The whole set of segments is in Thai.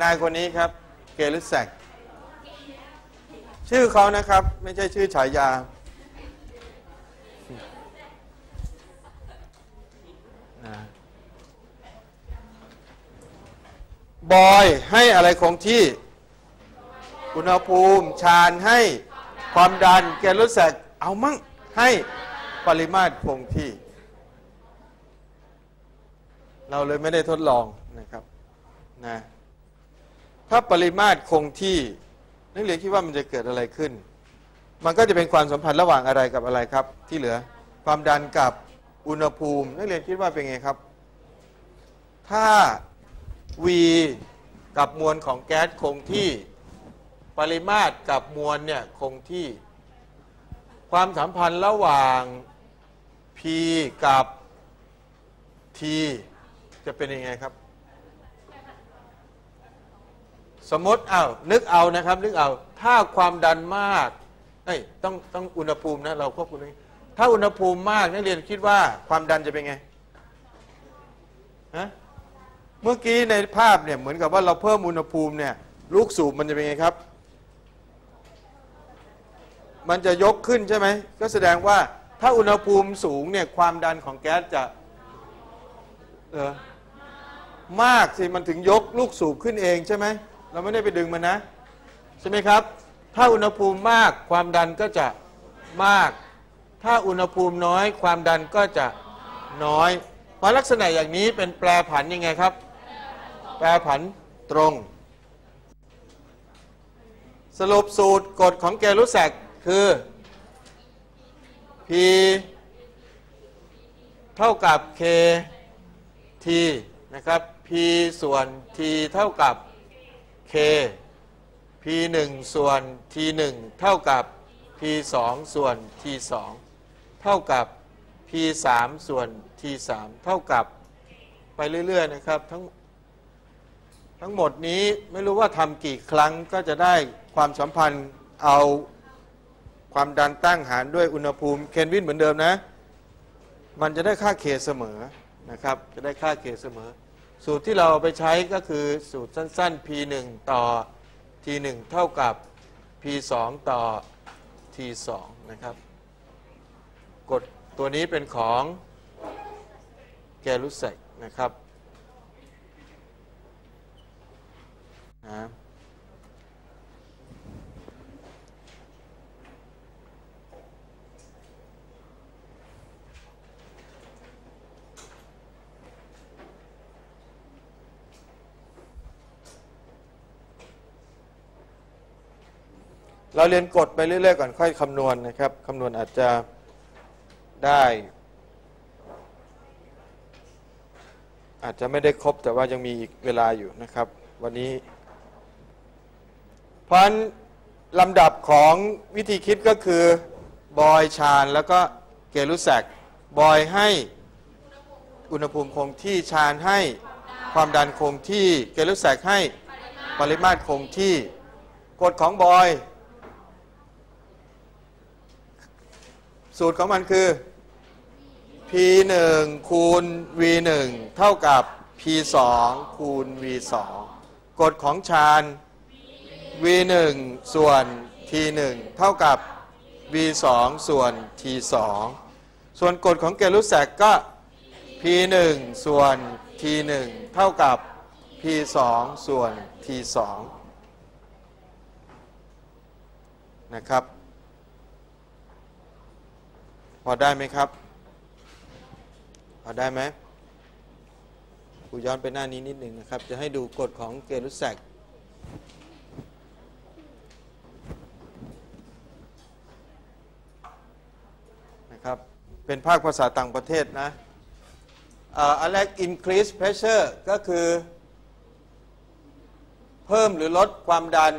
นายคนนี้ครับ เกลิสแซกชื่อเขานะครับ ไม่ใช่ชื่อฉายา บอยให้อะไรคงที่ อุณหภูมิชานให้ความดันเกลิสแซกเอามั่งให้ปริมาตรคงที่ เราเลยไม่ได้ทดลองนะครับนะ ถ้าปริมาตรคงที่นักเรียนคิดว่ามันจะเกิดอะไรขึ้น มันก็จะเป็นความสัมพันธ์ระหว่างอะไรกับอะไรครับ ที่เหลือ ความดันกับอุณหภูมิ นักเรียนคิดว่าเป็นไงครับ ถ้า V กับมวลของแก๊สคงที่ ปริมาตรกับมวลเนี่ยคงที่ ความสัมพันธ์ระหว่าง P กับ T จะเป็นยังไงครับ สมมติเอานึกเอานะครับ นึกเอาถ้าความดันมากเอ้ยต้องต้องอุณหภูมินะเราควบคุมนี้ถ้าอุณหภูมิมากนักเรียนคิดว่าความดันจะเป็นไงฮะเมื่อกี้ในภาพเนี่ยเหมือนกับว่าเราเพิ่มอุณหภูมิเนี่ยลูกสูบมันจะเป็นไงครับ มันจะยกขึ้นใช่ไหมก็แสดงว่าถ้าอุณหภูมิสูงเนี่ยความดันของแก๊สจะเออมากสิมันถึงยกลูกสูบขึ้นเองใช่ไหม เราไม่ได้ไปดึงมันนะ ใช่ไหมครับ ถ้าอุณหภูมิมากความดันก็จะมาก ถ้าอุณหภูมิน้อย ความดันก็จะน้อย เพราะลักษณะอย่างนี้เป็นแปรผันยังไงครับ แปรผันตรง สรุปสูตรกฎของเกลุแซกคือ P เท่ากับ K T นะครับ P ส่วน T เท่ากับ K P 1ส่วน T 1เท่ากับ P 2ส่วน T 2เท่ากับ P 3ส่วน T 3เท่ากับไปเรื่อย ๆ นะครับ ทั้งทั้งหมดนี้ไม่รู้ว่าทำกี่ครั้งก็จะได้ความสัมพันธ์เอาความดันตั้งหารด้วยอุณหภูมิเคนวินเหมือนเดิมนะ มันจะได้ค่าเคเสมอนะครับ จะได้ค่าเคเสมอ สูตรที่เราไปใช้ก็คือสูตรสั้นๆ P1 ต่อ T1 เท่ากับ P2 ต่อ T2 นะครับกฎตัวนี้เป็นของแกลุสเซกนะครับนะ เราเรียนกฎไปเรื่อยๆก่อนค่อยคำนวณนะครับคำนวณอาจจะได้อาจจะไม่ได้ครบแต่ว่ายังมีอีกเวลาอยู่นะครับ วันนี้ เพราะนั้นลำดับของวิธีคิดก็คือบอยชาญแล้วก็เกลุแซกบอยให้อุณหภูมิคงที่ชาญให้ความดันคงที่ เกลุแซกให้ปริมาตรคงที่กฎของบอย สูตรของมันคือ p 1คูณ v 1เท่ากับ p 2คูณ v 2กฎของชาญ v 1ส่วน t 1เท่ากับ v 2ส่วน t 2ส่วนกฎของเกลุแซกก็ p 1ส่วน t 1เท่ากับ p 2ส่วน t 2นะครับ พอได้ไหมครับ พอได้ไหมครูย้อนไปหน้านี้นิดหนึ่งนะครับ จะให้ดูกฎของเกลุแซกนะครับ เป็นภาคภาษาต่างประเทศนะอ่ออันแรก increase pressure ก็คือ เพิ่มหรือลดความดัน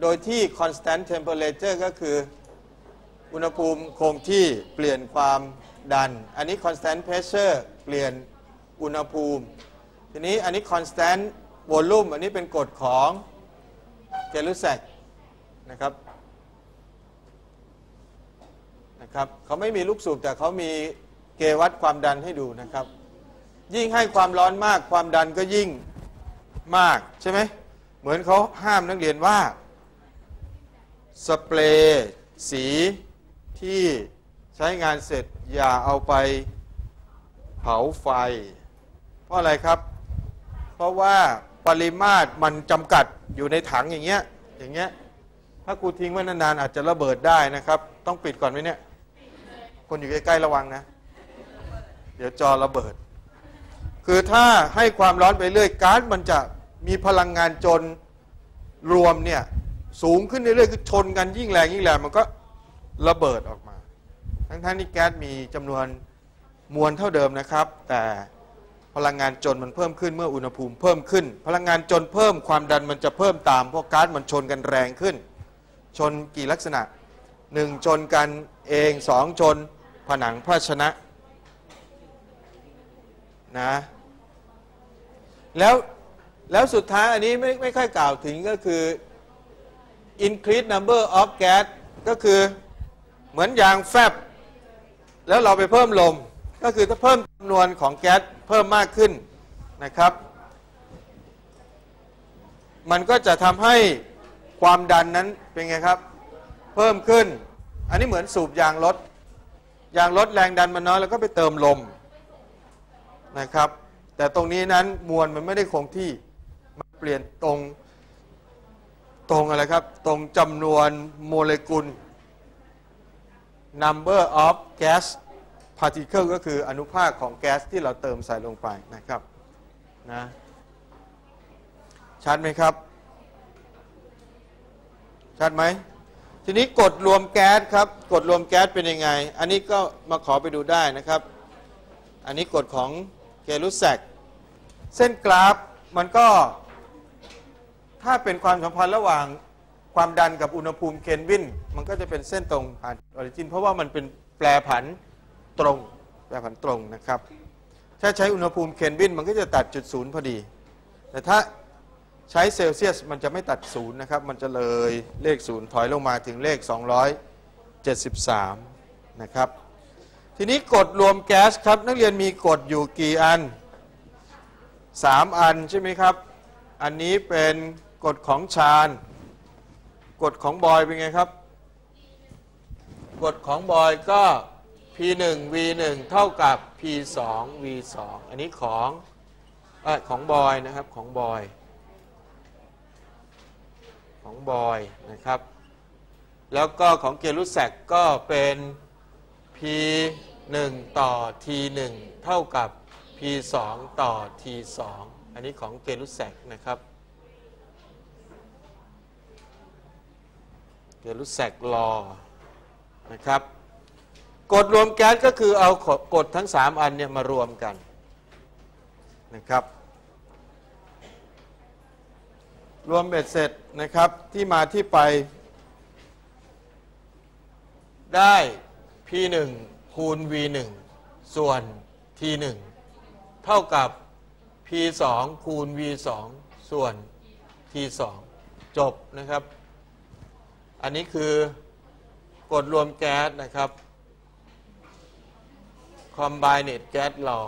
โดยที่ constant temperature ก็คือ อุณหภูมิคงที่เปลี่ยนความดัน อันนี้ constant pressure เปลี่ยนอุณหภูมิ ทีนี้อันนี้ constant volume อันนี้เป็นกฎของเจลุแซกนะครับนะครับเขาไม่มีลูกสูบแต่เขามีเกวัดความดันให้ดูนะครับ ยิ่งให้ความร้อนมากความดันก็ยิ่งมากใช่ไหมเหมือนเขาห้ามนักเรียนว่าสเปรย์สี ที่ใช้งานเสร็จอย่าเอาไปเผาไฟ เพราะอะไรครับ เพราะว่าปริมาตรมันจำกัดอยู่ในถังอย่างเงี้ยอย่างเงี้ยถ้ากูทิ้งไว้นานๆอาจจะระเบิดได้นะครับ ต้องปิดก่อนไหมเนี่ย คนอยู่ใกล้ๆระวังนะ เดี๋ยวจอระเบิด คือถ้าให้ความร้อนไปเรื่อยก๊าซมันจะมีพลังงานจนรวมเนี่ยสูงขึ้นเรื่อยๆคือชนกันยิ่งแรงยิ่งแรงมันก็ ระเบิดออกมา ทั้งๆที่แก๊สมีจำนวนมวลเท่าเดิมนะครับ แต่พลังงานจนมันเพิ่มขึ้นเมื่ออุณหภูมิเพิ่มขึ้น พลังงานจนเพิ่มความดันมันจะเพิ่มตามเพราะก๊าซมันชนกันแรงขึ้น ชนกี่ลักษณะหนึ่งชนกันเองสองชนผนังภาชนะนะแล้วแล้วสุดท้ายอันนี้ไม่ไม่ค่อยกล่าวถึงก็คือ increase number of gas ก็คือ เหมือนยางแฟบ แล้วเราไปเพิ่มลม ก็คือถ้าเพิ่มจำนวนของแก๊สเพิ่มมากขึ้นนะครับ มันก็จะทำให้ความดันนั้นเป็นไงครับ เพิ่มขึ้น อันนี้เหมือนสูบยางรถยางรถแรงดันมันน้อยแล้วก็ไปเติมลมนะครับ แต่ตรงนี้นั้นมวลมันไม่ได้คงที่มันเปลี่ยนตรงตรงอะไรครับ ตรงจำนวนโมเลกุล number of gas particle ก็คืออนุภาคของแก๊สที่เราเติมใส่ลงไปนะครับนะชัดไหมครับ ชัดไหมทีนี้กฎรวมแก๊สครับกฎรวมแก๊สเป็นยังไง อันนี้ก็มาขอไปดูได้นะครับ อันนี้กฎของเกลุสแซกเส้นกราฟมันก็ ถ้าเป็นความสัมพันธ์ระหว่าง ความดันกับอุณหภูมิเคลวิน มันก็จะเป็นเส้นตรงผ่านออริจิน เพราะว่ามันเป็นแปรผันตรง แปรผันตรงนะครับ ถ้าใช้อุณหภูมิเคลวิน มันก็จะตัดจุดศูนย์พอดี แต่ถ้าใช้เซลเซียสมันจะไม่ตัดศูนย์นะครับ มันจะเลยเลขศูนย์ถอยลงมาถึงเลข 273 นะครับ ทีนี้กฎรวมแก๊สครับ นักเรียนมีกฎอยู่กี่อัน 3 อันใช่ไหมครับ อันนี้เป็นกฎของชาญ กฎของบอยเป็นไงครับ กฎของบอยก็ P1 V1 เท่ากับ P2 V2 อันนี้ของอของบอยนะครับของบอยของบอยนะครับ แล้วก็ของเกลุแซกก็เป็น P1 ต่อ T1 เท่ากับ P2 ต่อ T2 อันนี้ของเกลุแซกนะครับ เกลุแซกลอนะครับกฎรวมแก๊สก็คือเอากฎทั้ง 3 อันเนี่ยมารวมกันนะครับ รวมเบ็ดเสร็จนะครับที่มาที่ไป ได้ P1 คูณ V1 ส่วน T1 เท่ากับ P2 คูณ V2 ส่วน T2 จบนะครับ อันนี้คือกฎรวมแก๊สนะครับ combined gas law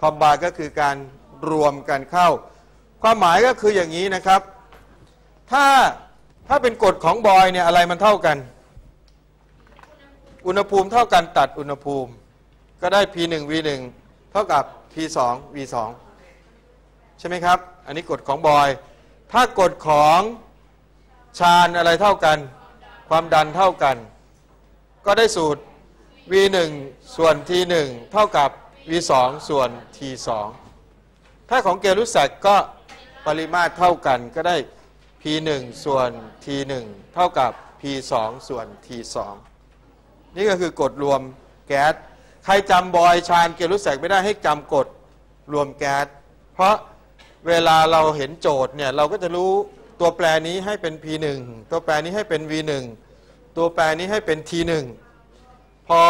combine ก็คือการรวมกันเข้า ความหมายก็คืออย่างนี้นะครับ ถ้าถ้าเป็นกฎของบอยเนี่ยอะไรมันเท่ากัน อุณหภูมิเท่ากันตัดอุณหภูมิ ก็ได้ P1 V1 เท่ากับ P2 V2 ใช่ไหมครับ อันนี้กฎของบอย ถ้ากฎของ ชาญอะไรเท่ากัน ความดันเท่ากัน ก็ได้สูตร V1 ส่วน T1 เท่ากับ V2 ส่วน T2 ถ้าของเกลุสแซกก็ปริมาตรเท่ากันก็ได้ P1 ส่วน T1 เท่ากับ P2 ส่วน T2 นี่ก็คือกฎรวมแก๊สใครจำบอยชาญเกลุสแซกไม่ได้ให้จำกฎรวมแก๊สเพราะเวลาเราเห็นโจทย์เนี่ยเราก็จะรู้ ตัวแปรนี้ให้เป็น P1 ตัวแปรนี้ให้เป็น V1 ตัวแปรนี้ให้เป็น T1 พอ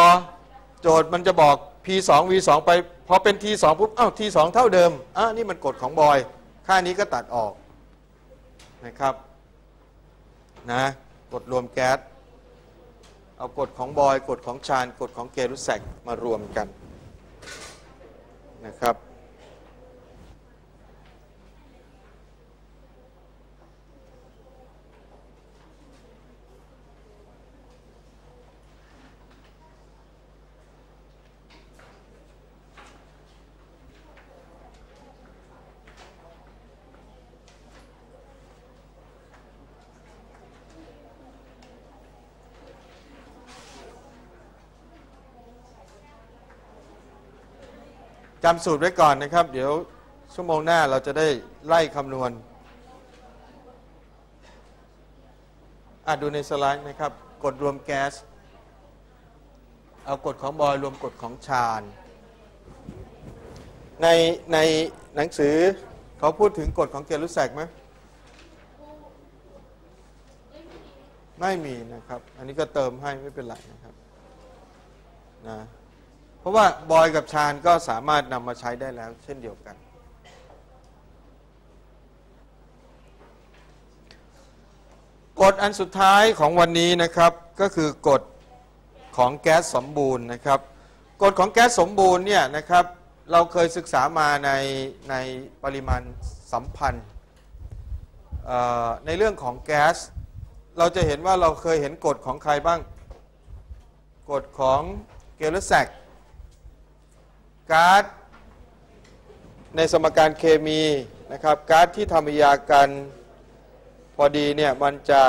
โจทย์มันจะบอก P2 V2 ไป พอเป็น T2 ปุ๊บอ้าว T2 เท่าเดิมอะนี่มันกฎของบอย ค่านี้ก็ตัดออกนะครับนะกฎรวมแก๊สเอากฎของบอยกฎของชาญกฎของเกรุสแซกมารวมกันนะครับ จำสูตรไว้ก่อนนะครับ เดี๋ยวชั่วโมงหน้าเราจะได้ไล่คำนวณอะดูในสไลด์นะครับ กดรวมแก๊ส เอากฎของบอยรวมกฎของชาญ ในในหนังสือเขาพูดถึงกฎของเกลุแซกไหมไม่มีนะครับ อันนี้ก็เติมให้ไม่เป็นไรนะครับนะ เพราะว่าบอยกับชาญก็สามารถนำมาใช้ได้แล้ว เช่นเดียวกัน กฎอันสุดท้ายของวันนี้นะครับก็คือกฎของแก๊สสมบูรณ์นะครับกฎของแก๊สสมบูรณ์เนี่ยนะครับเราเคยศึกษามาในในปริมาณสัมพันธ์ในเรื่องของแก๊ส เราจะเห็นว่าเราเคยเห็นกฎของใครบ้าง กฎของเกลแซก ก๊าซในสมการเคมีนะครับก๊าซที่ทำปฏิกิริยากันพอดีเนี่ยมันจะ